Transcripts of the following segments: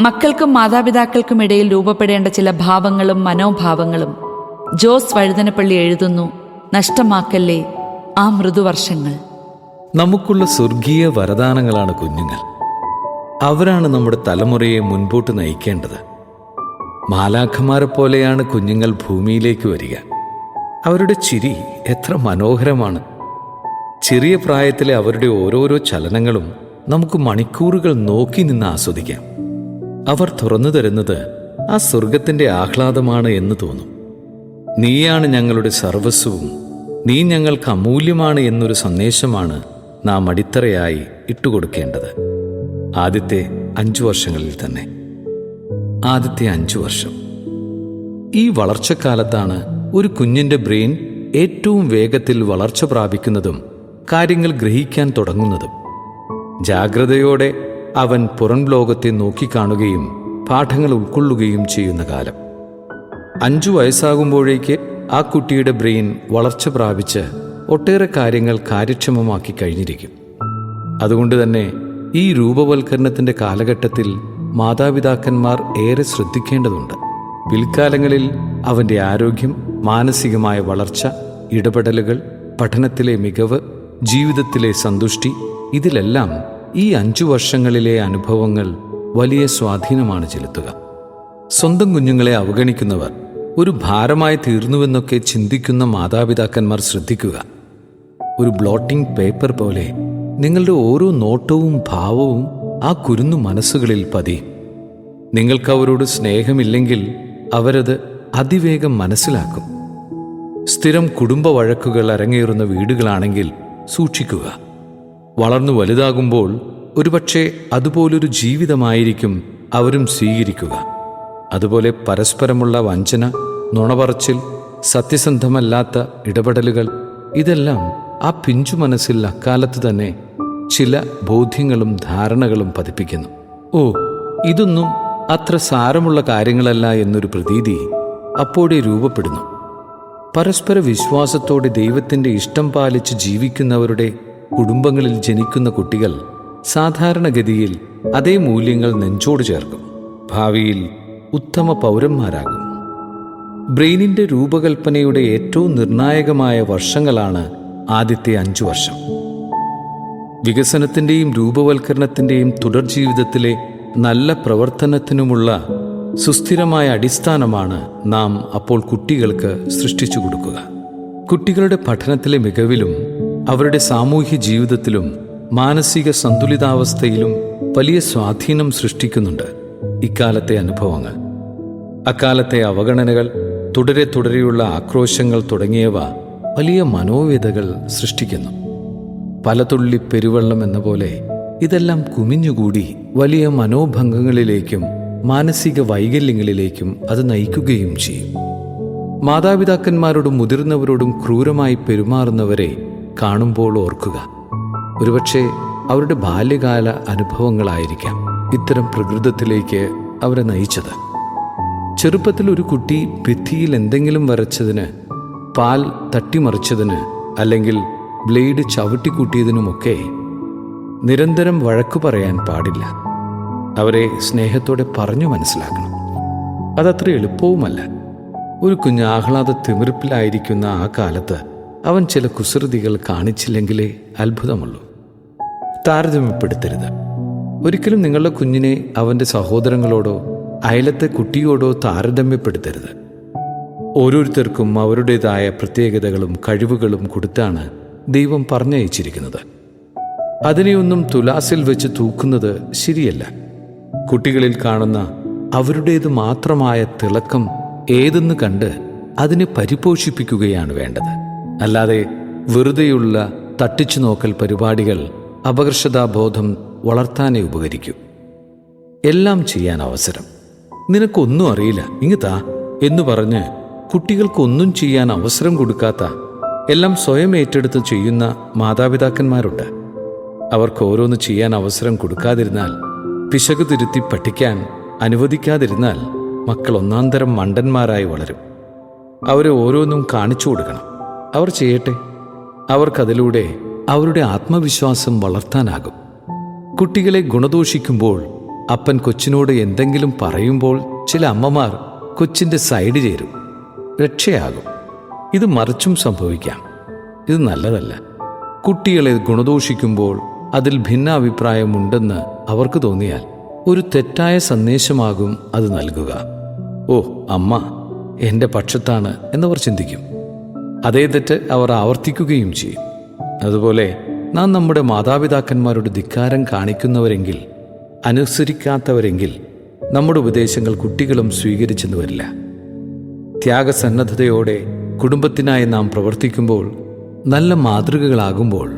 മക്കൾക്കും മാതാപിതാക്കൾക്കും ഇടയിൽ രൂപപ്പെടേണ്ട ചില ഭാവങ്ങളും മനോഭാവങ്ങളും ജോസ് വഴുതനപ്പള്ളി എഴുതുന്നു നഷ്ടമാക്കല്ലേ ആ മൃദുവർഷങ്ങൾ? നമുക്കുള്ള സ്വർഗീയ വരദാനങ്ങളാണ് കുഞ്ഞുങ്ങൾ. അവരാണ് നമ്മുടെ തലമുറയെ മുൻപോട്ട് നയിക്കേണ്ടത്. മാലാഖമാരെ പോലെയാണ് കുഞ്ഞുങ്ങൾ ഭൂമിയിലേക്ക് വരിക. അവരുടെ ചിരി എത്ര മനോഹരമാണ്. ചെറിയ പ്രായത്തിലെ അവരുടെ ഓരോരോ ചലനങ്ങളും നമുക്ക് മണിക്കൂറുകൾ നോക്കി നിന്ന് ആസ്വദിക്കാം. അവർ തുറന്നു തരുന്നത് ആ സ്വർഗത്തിന്റെ ആഹ്ലാദമാണ് എന്ന് തോന്നും. നീയാണ് ഞങ്ങളുടെ സർവസ്വവും നീ ഞങ്ങൾക്ക് അമൂല്യമാണ് എന്നൊരു സന്ദേശമാണ് നാം അടിത്തറയായി ഇട്ടുകൊടുക്കേണ്ടത്. ആദ്യത്തെ അഞ്ചു വർഷങ്ങളിൽ തന്നെ. ആദ്യത്തെ അഞ്ചു വർഷം. ഈ വളർച്ചക്കാലത്താണ് ഒരു കുഞ്ഞിന്റെ ബ്രെയിൻ ഏറ്റവും വേഗത്തിൽ വളർച്ച പ്രാപിക്കുന്നതും കാര്യങ്ങൾ ഗ്രഹിക്കാൻ തുടങ്ങുന്നതും. ജാഗ്രതയോടെ അവൻ പുറം ലോകത്തെ നോക്കിക്കാണുകയും പാഠങ്ങൾ ഉൾക്കൊള്ളുകയും ചെയ്യുന്ന കാലം. അഞ്ചു വയസ്സാകുമ്പോഴേക്ക് ആ കുട്ടിയുടെ ബ്രെയിൻ വളർച്ച പ്രാപിച്ച് ഒട്ടേറെ കാര്യങ്ങൾ കാര്യക്ഷമമാക്കി കഴിഞ്ഞിരിക്കും. അതുകൊണ്ട് തന്നെ ഈ രൂപവൽക്കരണത്തിന്റെ കാലഘട്ടത്തിൽ മാതാപിതാക്കന്മാർ ഏറെ ശ്രദ്ധിക്കേണ്ടതുണ്ട്. പിൽക്കാലങ്ങളിൽ അവന്റെ ആരോഗ്യം മാനസികമായ വളർച്ച ഇടപെടലുകൾ പഠനത്തിലെ മികവ് ജീവിതത്തിലെ സന്തുഷ്ടി ഇതിലെല്ലാം ഈ അഞ്ചു വർഷങ്ങളിലെ അനുഭവങ്ങൾ വലിയ സ്വാധീനമാണ് ചെലുത്തുക. സ്വന്തം കുഞ്ഞുങ്ങളെ അവഗണിക്കുന്നവർ ഒരു ഭാരമായി തീർന്നുവെന്നൊക്കെ ചിന്തിക്കുന്ന മാതാപിതാക്കന്മാർ ശ്രദ്ധിക്കുക. ഒരു ബ്ലോട്ടിംഗ് പേപ്പർ പോലെ നിങ്ങളുടെ ഓരോ നോട്ടവും ഭാവവും ആ കുരുന്നു മനസ്സുകളിൽ പതിയും നിങ്ങൾക്ക് അവരോട് സ്നേഹമില്ലെങ്കിൽ അവരത് അതിവേഗം മനസ്സിലാക്കും. സ്ഥിരം കുടുംബ വഴക്കുകൾ അരങ്ങേറുന്ന വീടുകളാണെങ്കിൽ സൂക്ഷിക്കുക. വളർന്നു വലുതാകുമ്പോൾ ഒരുപക്ഷെ അതുപോലൊരു ജീവിതമായിരിക്കും അവരും സ്വീകരിക്കുക. അതുപോലെ പരസ്പരമുള്ള വഞ്ചന നുണപറച്ചിൽ സത്യസന്ധമല്ലാത്ത ഇടപെടലുകൾ ഇതെല്ലാം ആ പിഞ്ചു മനസ്സിൽ അക്കാലത്ത് തന്നെ ചില ബോധ്യങ്ങളും ധാരണകളും പതിപ്പിക്കുന്നു. ഓ ഇതൊന്നും അത്ര സാരമുള്ള കാര്യങ്ങളല്ല എന്നൊരു പ്രതീതി അപ്പോഴേ രൂപപ്പെടുന്നു. പരസ്പര വിശ്വാസത്തോടെ ദൈവത്തിന്റെ ഇഷ്ടം പാലിച്ച് ജീവിക്കുന്നവരുടെ കുടുംബങ്ങളിൽ ജനിക്കുന്ന കുട്ടികൾ സാധാരണഗതിയിൽ അതേ മൂല്യങ്ങൾ നെഞ്ചോട് ചേർക്കും. ഭാവിയിൽ ഉത്തമ പൗരന്മാരാകും. ബ്രെയിനിന്റെ രൂപകൽപ്പനയുടെ ഏറ്റവും നിർണായകമായ വർഷങ്ങളാണ് ആദ്യത്തെ അഞ്ചു വർഷം. വികസനത്തിന്റെയും രൂപവൽക്കരണത്തിന്റെയും തുടർ ജീവിതത്തിലെ നല്ല പ്രവർത്തനത്തിനുമുള്ള സുസ്ഥിരമായ അടിസ്ഥാനമാണ് നാം അപ്പോൾ കുട്ടികൾക്ക് സൃഷ്ടിച്ചു കൊടുക്കുക. കുട്ടികളുടെ പഠനത്തിലെ മികവിലും അവരുടെ സാമൂഹ്യ ജീവിതത്തിലും മാനസിക സന്തുലിതാവസ്ഥയിലും വലിയ സ്വാധീനം സൃഷ്ടിക്കുന്നുണ്ട് ഇക്കാലത്തെ അനുഭവങ്ങൾ. അക്കാലത്തെ അവഗണനകൾ തുടരെ തുടരെയുള്ള ആക്രോശങ്ങൾ തുടങ്ങിയവ വലിയ മനോവ്യതകൾ സൃഷ്ടിക്കുന്നു. പലതുള്ളി പെരുവെള്ളം എന്ന പോലെ ഇതെല്ലാം കുമിഞ്ഞുകൂടി വലിയ മനോഭംഗങ്ങളിലേക്കും മാനസിക വൈകല്യങ്ങളിലേക്കും അത് നയിക്കുകയും ചെയ്യും. മാതാപിതാക്കന്മാരോടും മുതിർന്നവരോടും ക്രൂരമായി പെരുമാറുന്നവരെ കാണുമ്പോൾ ഓർക്കുക. ഒരുപക്ഷെ അവരുടെ ബാല്യകാല അനുഭവങ്ങളായിരിക്കാം ഇത്തരം പ്രകൃതത്തിലേക്ക് അവരെ നയിച്ചത്. ചെറുപ്പത്തിൽ ഒരു കുട്ടി ഭിത്തിയിൽ എന്തെങ്കിലും വരച്ചതിന് പാൽ തട്ടിമറിച്ചതിന് അല്ലെങ്കിൽ ബ്ലേഡ് ചവിട്ടിക്കൂട്ടിയതിനുമൊക്കെ നിരന്തരം വഴക്കു പറയാൻ പാടില്ല. അവരെ സ്നേഹത്തോടെ പറഞ്ഞു മനസ്സിലാക്കണം. അതത്ര എളുപ്പവുമല്ല. ഒരു കുഞ്ഞാഹ്ലാദ തിമിർപ്പിലായിരിക്കുന്ന ആ കാലത്ത് അവൻ ചില കുസൃതികൾ കാണിച്ചില്ലെങ്കിലേ അത്ഭുതമുള്ളൂ. താരതമ്യപ്പെടുത്തരുത്. ഒരിക്കലും നിങ്ങളുടെ കുഞ്ഞിനെ അവന്റെ സഹോദരങ്ങളോടോ അയലത്തെ കുട്ടിയോടോ താരതമ്യപ്പെടുത്തരുത്. ഓരോരുത്തർക്കും അവരുടേതായ പ്രത്യേകതകളും കഴിവുകളും കൊടുത്താണ് ദൈവം പറഞ്ഞയച്ചിരിക്കുന്നത്. അതിനെയൊന്നും തുലാസിൽ വെച്ച് തൂക്കുന്നത് ശരിയല്ല. കുട്ടികളിൽ കാണുന്ന അവരുടേത് മാത്രമായ തിളക്കം ഏതെന്ന് കണ്ട് അതിനെ പരിപോഷിപ്പിക്കുകയാണ് വേണ്ടത്. അല്ലാതെ വെറുതെയുള്ള തട്ടിച്ചു നോക്കൽ പരിപാടികൾ അപകർഷതാബോധം വളർത്താനേ ഉപകരിക്കൂ. എല്ലാം ചെയ്യാൻ അവസരം. നിനക്കൊന്നും അറിയില്ല ഇങ്ങത്താ എന്ന് പറഞ്ഞ് കുട്ടികൾക്കൊന്നും ചെയ്യാൻ അവസരം കൊടുക്കാത്ത എല്ലാം സ്വയം ഏറ്റെടുത്ത് ചെയ്യുന്ന മാതാപിതാക്കന്മാരുണ്ട്. അവർക്ക് ഓരോന്ന് ചെയ്യാൻ അവസരം കൊടുക്കാതിരുന്നാൽ പിശക് തിരുത്തി പഠിക്കാൻ അനുവദിക്കാതിരുന്നാൽ മക്കൾ ഒന്നാന്തരം മണ്ടന്മാരായി വളരും. അവരെ ഓരോന്നും കാണിച്ചു കൊടുക്കണം. അവർ ചെയ്യട്ടെ. അവർക്കതിലൂടെ അവരുടെ ആത്മവിശ്വാസം വളർത്താനാകും. കുട്ടികളെ ഗുണദോഷിക്കുമ്പോൾ അപ്പൻ കൊച്ചിനോട് എന്തെങ്കിലും പറയുമ്പോൾ ചില അമ്മമാർ കൊച്ചിന്റെ സൈഡ് ചേരും. രക്ഷയാകും. ഇത് മറിച്ചും സംഭവിക്കാം. ഇത് നല്ലതല്ല. കുട്ടികളെ ഗുണദോഷിക്കുമ്പോൾ അതിൽ ഭിന്നാഭിപ്രായമുണ്ടെന്ന് അവർക്ക് തോന്നിയാൽ ഒരു തെറ്റായ സന്ദേശമാകും അത് നൽകുക. ഓ അമ്മ എന്റെ പക്ഷത്താണ് എന്നവർ ചിന്തിക്കും. അതേ തെറ്റ് അവർ ആവർത്തിക്കുകയും ചെയ്യും. അതുപോലെ നാം നമ്മുടെ മാതാപിതാക്കന്മാരുടെ ധിക്കാരം കാണിക്കുന്നവരെങ്കിൽ അനുസരിക്കാത്തവരെങ്കിൽ നമ്മുടെ ഉപദേശങ്ങൾ കുട്ടികളും സ്വീകരിച്ചെന്ന് വരില്ല. ത്യാഗസന്നദ്ധതയോടെ കുടുംബത്തിനായി നാം പ്രവർത്തിക്കുമ്പോൾ നല്ല മാതൃകകളാകുമ്പോൾ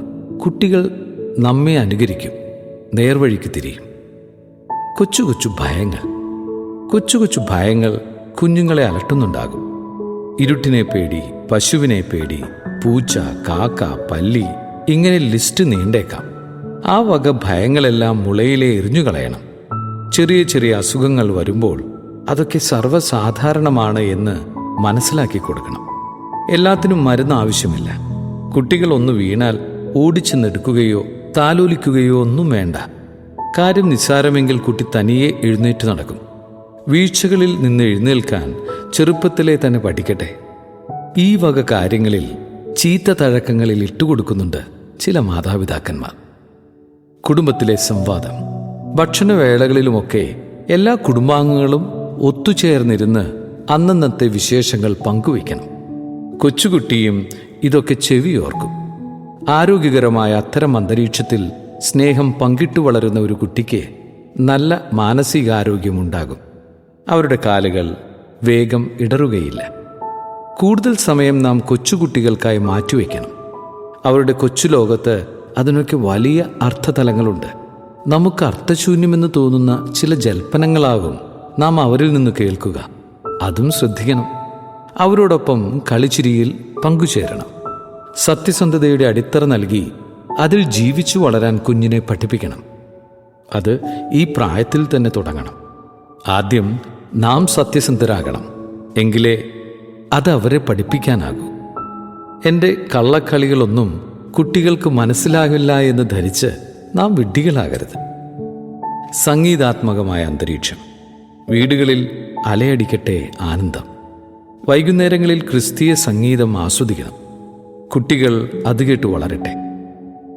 കുട്ടികൾ നമ്മെ അനുകരിക്കും നേർവഴിക്ക് തിരിയും. കൊച്ചു കൊച്ചു ഭയങ്ങൾ. കൊച്ചു കൊച്ചു ഭയങ്ങൾ കുഞ്ഞുങ്ങളെ അലട്ടുന്നുണ്ടാകും. ഇരുട്ടിനെ പേടി പശുവിനെ പേടി പൂച്ച കാക്ക പല്ലി ഇങ്ങനെ ലിസ്റ്റ് നീണ്ടേക്കാം. ആ വക ഭയങ്ങളെല്ലാം മുളയിലെ എറിഞ്ഞുകളയണം. ചെറിയ ചെറിയ അസുഖങ്ങൾ വരുമ്പോൾ അതൊക്കെ സർവസാധാരണമാണ് എന്ന് മനസ്സിലാക്കി കൊടുക്കണം. എല്ലാത്തിനും മരുന്ന് ആവശ്യമില്ല. കുട്ടികൾ ഒന്ന് വീണാൽ ഓടിച്ചെന്നെടുക്കുകയോ താലോലിക്കുകയോ ഒന്നും വേണ്ട. കാര്യം നിസ്സാരമെങ്കിൽ കുട്ടി തനിയെ എഴുന്നേറ്റ് നടക്കും. വീഴ്ചകളിൽ നിന്ന് എഴുന്നേൽക്കാൻ ചെറുപ്പത്തിലെ തന്നെ പഠിക്കട്ടെ. ഈ വക കാര്യങ്ങളിൽ ചീത്ത തഴക്കങ്ങളിൽ ഇട്ടുകൊടുക്കുന്നുണ്ട് ചില മാതാപിതാക്കന്മാർ. കുടുംബത്തിലെ സംവാദം ഭക്ഷണവേളകളിലുമൊക്കെ എല്ലാ കുടുംബാംഗങ്ങളും ഒത്തുചേർന്നിരുന്ന് അന്നന്നത്തെ വിശേഷങ്ങൾ പങ്കുവയ്ക്കണം. കൊച്ചുകുട്ടിയും ഇതൊക്കെ ചെവിയോർക്കും. ആരോഗ്യകരമായ അത്തരം അന്തരീക്ഷത്തിൽ സ്നേഹം പങ്കിട്ടു വളരുന്ന ഒരു കുട്ടിക്ക് നല്ല മാനസികാരോഗ്യമുണ്ടാകും. അവരുടെ കാലുകൾ വേഗം ഇടറുകയില്ല. കൂടുതൽ സമയം നാം കൊച്ചുകുട്ടികൾക്കായി മാറ്റിവെക്കണം. അവരുടെ കൊച്ചു ലോകത്ത് അതിനൊക്കെ വലിയ അർത്ഥതലങ്ങളുണ്ട്. നമുക്ക് അർത്ഥശൂന്യമെന്ന് തോന്നുന്ന ചില ജൽപ്പനങ്ങളാകും നാം അവരിൽ നിന്ന് കേൾക്കുക. അതും ശ്രദ്ധിക്കണം. അവരോടൊപ്പം കളിച്ചിരിയിൽ പങ്കുചേരണം. സത്യസന്ധതയുടെ അടിത്തറ നൽകി അതിൽ ജീവിച്ചു വളരാൻ കുഞ്ഞിനെ പഠിപ്പിക്കണം. അത് ഈ പ്രായത്തിൽ തന്നെ തുടങ്ങണം. ആദ്യം നാം സത്യസന്ധരാകണം. എങ്കിലേ അത് അവരെ പഠിപ്പിക്കാനാകൂ. എന്റെ കള്ളക്കളികളൊന്നും കുട്ടികൾക്ക് മനസ്സിലാകില്ല എന്ന് ധരിച്ച് നാം വിഡ്ഢികളാകരുത്. സംഗീതാത്മകമായ അന്തരീക്ഷം വീടുകളിൽ അലയടിക്കട്ടെ ആനന്ദം. വൈകുന്നേരങ്ങളിൽ ക്രിസ്തീയ സംഗീതം ആസ്വദിക്കണം. കുട്ടികൾ അത് കേട്ട് വളരട്ടെ.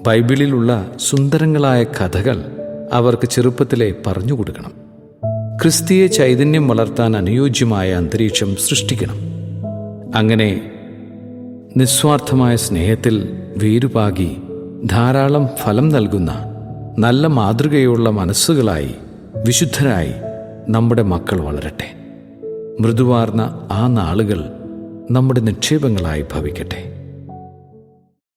ബൈബിളിലുള്ള സുന്ദരങ്ങളായ കഥകൾ അവർക്ക് ചെറുപ്പത്തിലെ പറഞ്ഞു കൊടുക്കണം. ക്രിസ്തീയ ചൈതന്യം വളർത്താൻ അനുയോജ്യമായ അന്തരീക്ഷം സൃഷ്ടിക്കണം. അങ്ങനെ നിസ്വാർത്ഥമായ സ്നേഹത്തിൽ വേരുപാകി ധാരാളം ഫലം നൽകുന്ന നല്ല മാതൃകയുള്ള മനസ്സുകളായി വിശുദ്ധരായി നമ്മുടെ മക്കൾ വളരട്ടെ. മൃദുവാർന്ന ആ നാളുകൾ നമ്മുടെ നിക്ഷേപങ്ങളായി ഭവിക്കട്ടെ.